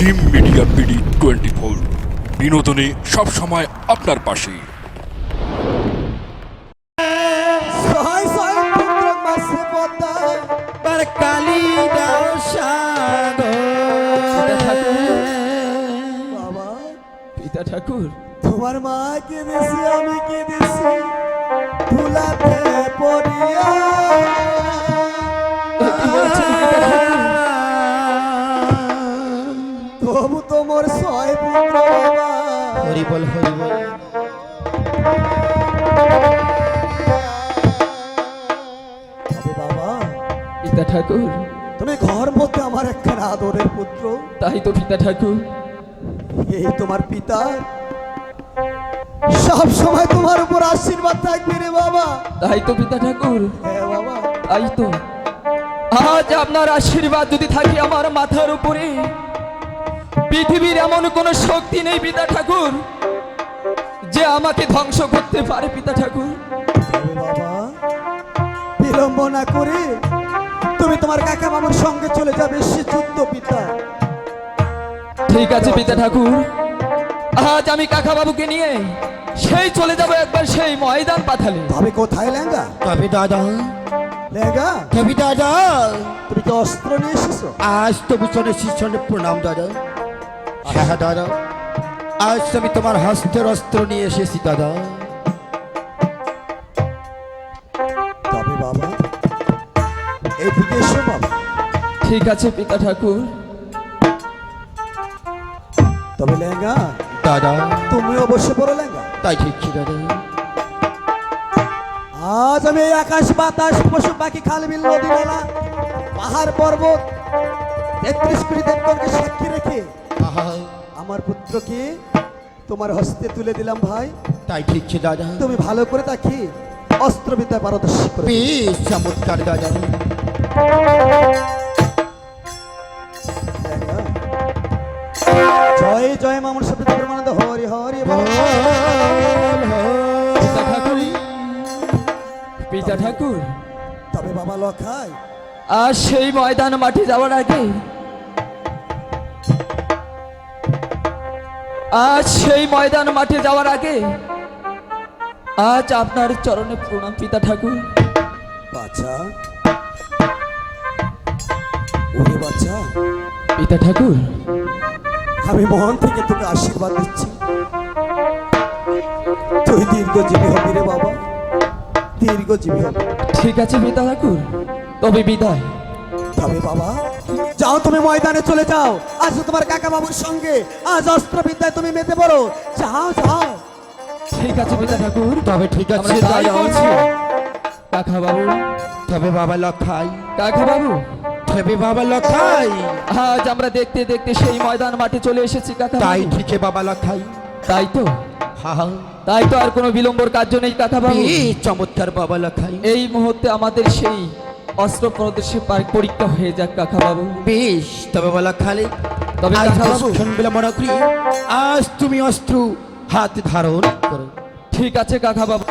Jim media PD twenty four বিনোদনে সবসময় আপনার পাশে। পিতা ঠাকুর। তোমার মা কেঁদেছে আমি কেঁদেছি ফুলাতে পড়িয়া তোমার ছয় পুত্র বাবা। হরি বল হরি বল। তবে বাবা পিতা ঠাকুর। তুমি ঘর মধ্যে আমার একখানা আদরের পুত্র। তাই তো পিতা ঠাকুর। এই তোমার পিতা সব সময় তোমার উপর আশীর্বাদ থাকবে রে বাবা। তাই তো পিতা ঠাকুর। হ্যাঁ বাবা। তাই তো। আজ আপনার আশীর্বাদ যদি থাকে আমার মাথার উপরে পৃথিবীর এমন কোনো শক্তি নেই পিতা ঠাকুর যে আমাকে ধ্বংস করতে পারে পিতা ঠাকুর। বাবা বিলম্ব না করে তুমি তোমার কাকা মামার সঙ্গে চলে যাবে সে যুদ্ধ পিতা। ঠিক আছে পিতা ঠাকুর। আজ আমি কাকা বাবুকে নিয়ে সেই চলে যাব একবার সেই ময়দান পাথালে তবে কোথায় লেঙ্গা? তবে দাদা। লেঙ্গা? তবে দাদা। তুমি কি অস্ত্র নিয়ে এসেছ। আজ তো শিষ্যনে প্রণাম দাদা। হ্যাঁ দাদা। আজ আমি তোমার হস্তের অস্ত্র নিয়ে এসেছি দাদা। তবে বাবা এই দিকে এসো বাবা। ঠিক আছে পিতা ঠাকুর। তবে লেঙ্গা দাদা। তুমি অবশ্য পড়ো লেঙ্গা। তাই ঠিক দাদা। আজ আমি আকাশ বাতাস পশু পাখি খাল বিল নদী নালা পাহাড় পর্বত তেত্রিশ কোটি দেবগণকে সাক্ষী রেখে আহা, আমার পুত্রকে তোমার হস্তে তুলে দিলাম ভাই। তাই ঠিক কি দাদা। তুমি ভালো করে তাকি অস্ত্রবিদ্যা পারদর্শী করে বেশ চমৎকার দাদা। জয় জয় মামুন শব্দ প্রমাণিত হরি হরি। পিতা ঠাকুর পিতা ঠাকুর। তবে বাবা লখাই আজ সেই ময়দান মাঠে যাওয়ার আগে আজ সেই ময়দান মাঠে যাওয়ার আগে আজ আপনার চরণে প্রণাম পিতা ঠাকুর। বাচ্চা ওরে বাচ্চা পিতা ঠাকুর। আমি মন থেকে তোকে আশীর্বাদ দিচ্ছি। তুই দীর্ঘজীবী হবি রে বাবা। দীর্ঘজীবী হবি। ঠিক আছে পিতা ঠাকুর তবে বিদায়। তবে বাবা যাও তুমি ময়দানে চলে যাও। আজ তোমার কাকা বাবুর সঙ্গে। আজ অস্ত্রবিদ্যায় তুমি মেতে পড়ো। যাও যাও। ঠিক আছে পিতা ঠাকুর। তবে ঠিক আমরা আছে তাই করছি। কাকা বাবু তবে বাবা লখাই। কাকা বাবু তবে বাবা লখাই। আজ আমরা দেখতে দেখতে সেই ময়দান মাঠে চলে এসেছি কাকা তাই। ঠিক বাবা লখাই। তাই তো? হা হা। তাই তো আর কোনো বিলম্বর কার্য নেই কাকা বাবু চমৎকার বাবা লখাই। এই মুহূর্তে আমাদের সেই অস্ত্র প্রদর্শী পার্ক পরীক্ষা হয়ে যাক কাকা বাবু বেশ তবে বলা খালি তবে কাকা বাবু। বিলম্বনা করি আজ তুমি অস্ত্র হাতে ধারণ করো। ঠিক আছে কাকা বাবু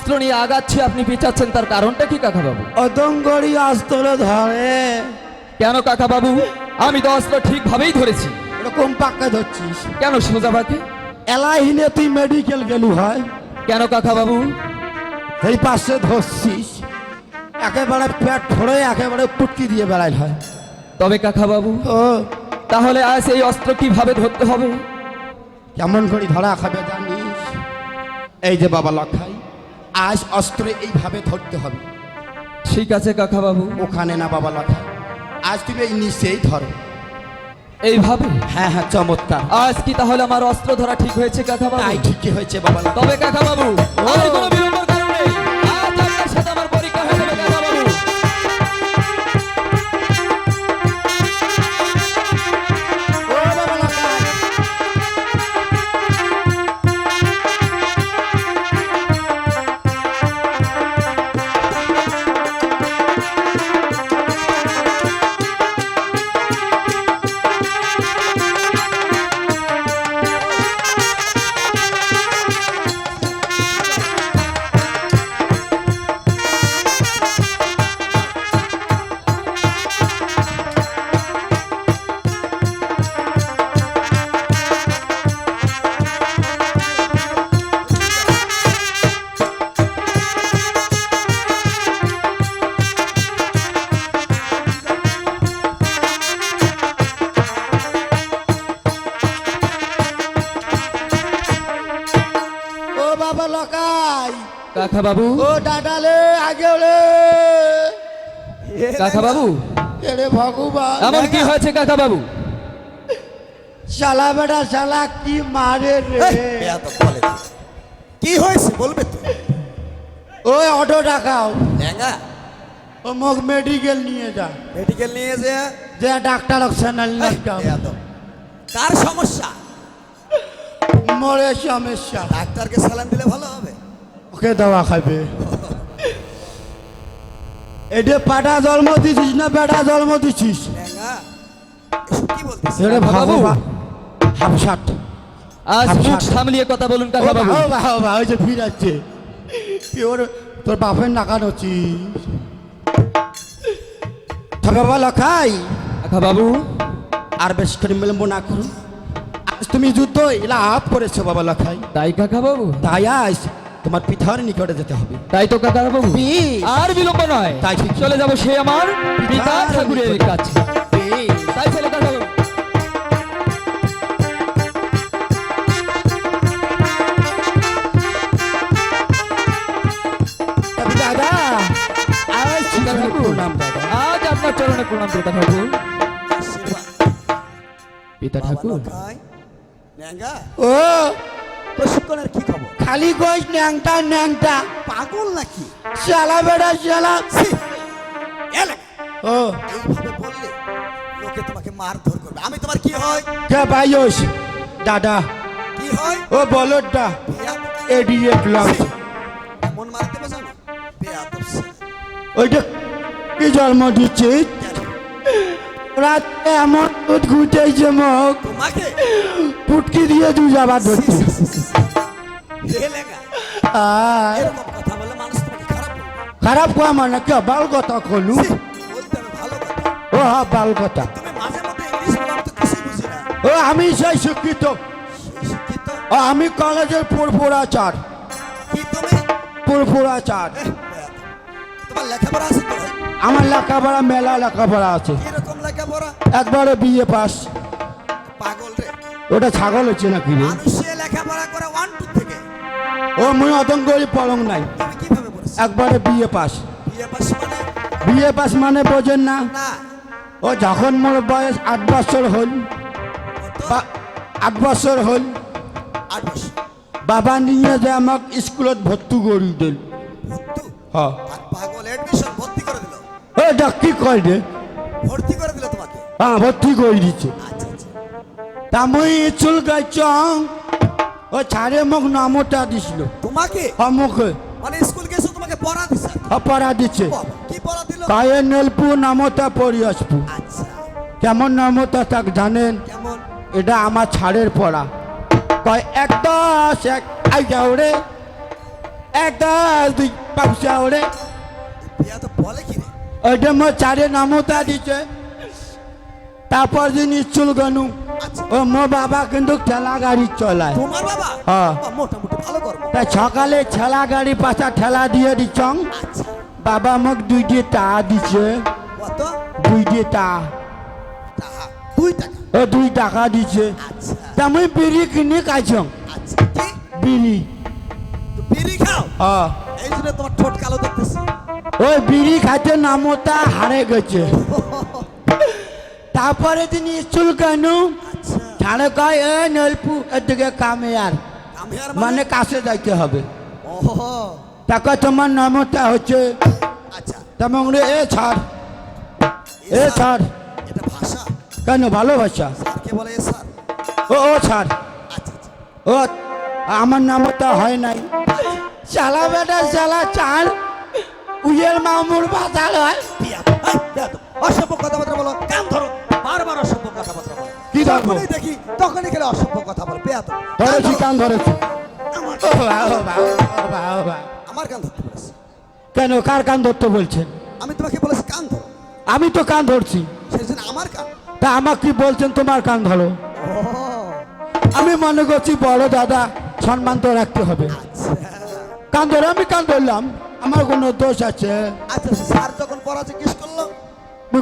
অস্ত্র নিয়ে আগাচ্ছি আপনি পিছাচ্ছেন তার কারণটা কি কাকা বাবু অদঙ্গরি অস্ত্র ধরে। কেন কাকা বাবু আমি তো অস্ত্র ঠিকভাবেই ধরেছি। এরকম পাক্কা ধরছিস? কেন সোজা বাকি এলাহিনে তুই মেডিকেল গেলু হয়? কেন কাকা বাবু এই পাশে ধরছিস। একেবারে পেট ফোড়ে একেবারে পুটকি দিয়ে বেড়াই হয়? তবে কাকা বাবু ও। তাহলে আজ এই অস্ত্র কীভাবে ধরতে হবে? কেমন করে ধরা খাবে জানিস? এই যে বাবা লখাই। আজ অস্ত্র এইভাবে ধরতে হবে। ঠিক আছে কাকা বাবু ওখানে না বাবা লখাই আজ তুমি এই নিচেই ধরো। এইভাবে? হ্যাঁ হ্যাঁ চমৎকার। আজ কি তাহলে আমার অস্ত্র ধরা ঠিক হয়েছে কাকা বাবু তাই ঠিকই হয়েছে বাবা তবে কাকা বাবু আর কোনো বিলম্বর কারণ কাকা বাবু। ও ডাডালে আগে ওরে কাকা বাবু। এরে ভগবান। এমন কি হয়েছে কাকা বাবু? শালা বেটা শালা কি মারে রে। কি হয়েছে বলবে তো? ওই অটো ডাকাও। ল্যাঙ্গা? ও মোক মেডিকেল নিয়ে যা। মেডিকেল নিয়ে যে? যে ডাক্তার অক্সিজেন বেয়াদব কার সমস্যা? মরে সমস্যা। ডাক্তারকে সালাম দিলে ভালো হবে। ওকে দেওয়া খাবে এটা পাটা জন্ম দিছিস না বেটা জন্ম দিছিস? হাফসাট আজ। মুখ সামলিয়ে কথা বলুন কাকা বাবু। বাবা ওই যে তোর বাপের নাকান হচ্ছিস। বাবা লখাই কাকা বাবু। আর বেশ করে বিলম্ব না করুন। তুমি যুদ্ধ লাভ করেছ বাবা লখাই। তাই কাকা বাবু? তাই আজ তোমার পিতার নিকটে যেতে হবে। তাই তো কাকা বাবু। আর বিলম্ব নয়। তাই ঠিক। চলে যাব সে আমার পিতা ঠাকুরের কাছে। তাই চলে কাকা দাদা আজ পিতা ঠাকুর। প্রণাম দাদা। আজ আপনার চরণে প্রণাম পিতা ঠাকুর। পিতা ঠাকুর। ও! প্রশিক্ষণের কি খবর? খালি কইস ন্যাংটা ন্যাংটা। পাগল নাকি? শালা বেড়া শালা। ছি! ও। এইভাবে বললে লোকে তোমাকে মারধর করবে। আমি তোমার কি হয় কে ভাইস দাদা। কি হয় ও বলদটা ব্লক ছি! এমন মারতে বোঝো না বেয়াদব। ওইটা কি জন্ম দিচ্ছে কেন? রাত এমন দুধ ঘুটেছে মুখ। পুটকি দিয়ে দু যাবার ছি, ধরছে খারাপ কোয়া মানে কে? বাল কথা কলু। ও হা বাল কথা ও আমি সেই শিক্ষিত। আমি কলেজের পুরপুরাচার পুরপুরাচার আমার লেখাপড়া মেলা লেখাপড়া আছে। একবারে বিয়ে পাস। পাগল রে। ওটা ছাগল হচ্ছে নাকি রে? মানুষে লেখাপড়া করে ওয়ান টু থেকে। ও মুই অতঙ্গরি পলং নাই। একবারে বিয়ে পাস। বিয়ে পাস মানে? বিয়ে পাস মানে বোঝেন না। না। ও যখন মোর বয়স আট বছর হল আট বছর হল বাবা নিয়ে যে আমাক স্কুলত ভর্তি করি দিল। হ্যাঁ। পাগল এডমিশন ভর্তি করে দিল? ও কি কয় রে? হ্যাঁ ভর্তি করে দিচ্ছে তা মুই চুল গাইছং ও ছাড়ে মোক নামটা দিছিল। তোমাকে? আমাকে মানে স্কুল গেছো তোমাকে পড়া দিছে? দিচ্ছে বাবা, কি পড়া দিল? কায়ে নেলপু নামটা পড়ি আসব আচ্ছা। কেমন নামতা তাক জানেন? কেমন? এটা আমার ছাড়ের পড়া কয় এক দশ এক আই যাও রে এক দশ দুই পাঁচ যাও রে তো বলে কি রে ওইটা মোর চারে নামতা দিছে। তারপর দিন স্কুল গনু আচ্ছা। ও মো বাবা কিন্তু ঠেলা গাড়ি চলায়। তোমার বাবা? হ্যাঁ। মোটামুটি ভালো কর্ম তা সকালে ঠেলা গাড়ি পাশা ঠেলা দিয়ে দিছং আচ্ছা। বাবা মোক দুইটি টা দিছে। কত? দুইটি টা। টাকা দুই টাকা? ও দুই টাকা দিছে। আচ্ছা। তা মুই বিড়ি কিনে খাইছং। আচ্ছা। বিড়ি। তো বিড়ি খাও? হ্যাঁ। এই জন্য তোমার ঠোঁট কালো দেখতেছি। ওই বিড়ি খাইতে নামতা হারে গেছে। তারপরে তিনি স্কুল কেন আচ্ছা ছাড়ে কয় এ নলপু এদিকে কামে আর আমি আর মানে কাছে যাইতে হবে। তাকে তোমার নামটা হচ্ছে? আচ্ছা। তেমন এ ছাড়। এ ছাড়। এটা ভাষা? কেন ভালোবাসা? স্যারকে বলে স্যার ও ও ছাড়। আচ্ছা আচ্ছা। ও আমার নামটা হয় নাই। চালা বেটা চালা চাল। উইয়ের মামুর বাতাল হয়। অসভ্য কথাবার্তা যখনই দেখি তখনই খেলে অসভ্য কথা বলো বেয়া তো ধরেছি কান ধরেছি। আমার কান ধরতে বলেছি। কেন কার কান ধরতে বলছেন? আমি তোমাকে বলেছি কান ধরো। আমি তো কান ধরছি। সেই জন্য আমার কান। তা আমাকে কি বলছেন তোমার কান ধরো? আমি মনে করছি বড় দাদা সম্মান তো রাখতে হবে। আচ্ছা। কান ধরে আমি কান ধরলাম। আমার কোনো দোষ আছে। আচ্ছা স্যার যখন পড়া জিজ্ঞেস করল?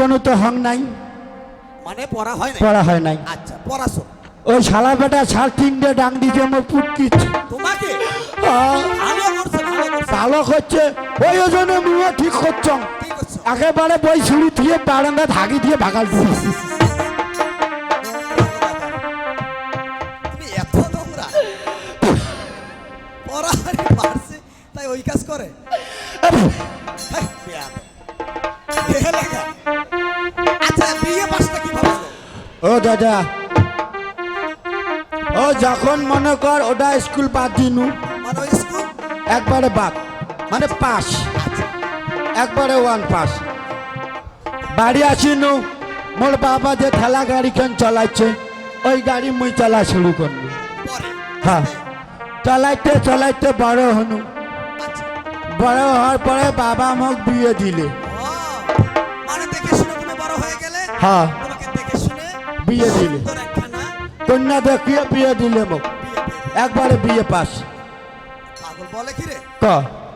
কোনো তো হং নাই। মানে পড়া হয় না পড়া হয় নাই। আচ্ছা পড়াশো ওই শালা বেটা ছাড় তিনটে ডাং দিতে আমার পুটকিচ তোমাকে? ভালো করছে ভালো করছে। হচ্ছে ওই ওজনে মুখ ঠিক করছ। একেবারে বই ছুরি দিয়ে বারান্দা ধাগি দিয়ে ভাগাল পারছে তাই ওই কাজ করে। আচ্ছা বিয়ে হলো? ও দাদা। ও যখন মনে কর ওটা স্কুল বাদ দিনু মানে একবারে বাদ মানে পাস। একবারে ওয়ান পাস। বাড়ি আসিনু মোর বাবা যে ঠেলা গাড়ি কেন চালাচ্ছে ওই গাড়ি মুই চালা শুরু করলু। হ্যাঁ চালাইতে চালাইতে বড় হনু। আচ্ছা। বড় হওয়ার পরে বাবা মোক বিয়ে দিলে। হয়ে বিয়ে দিলে। কন্যা দেখিয়ে বিয়ে দিলে মোক। একবারে বিয়ে পাস। পাগল বলে কি রে? ক?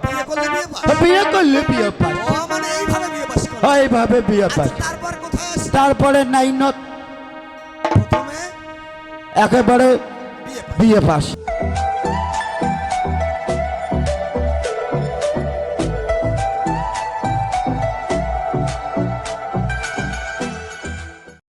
বিয়ে করলে বিয়ে পাস? বিয়ে করলে বিয়ে পাস। ও মানে এইভাবে বিয়ে পাস করে এইভাবে বিয়ে পাস। আচ্ছা তারপর কোথায় আসে তারপরে নাইনত। প্রথমে? একেবারে বিয়ে পাস।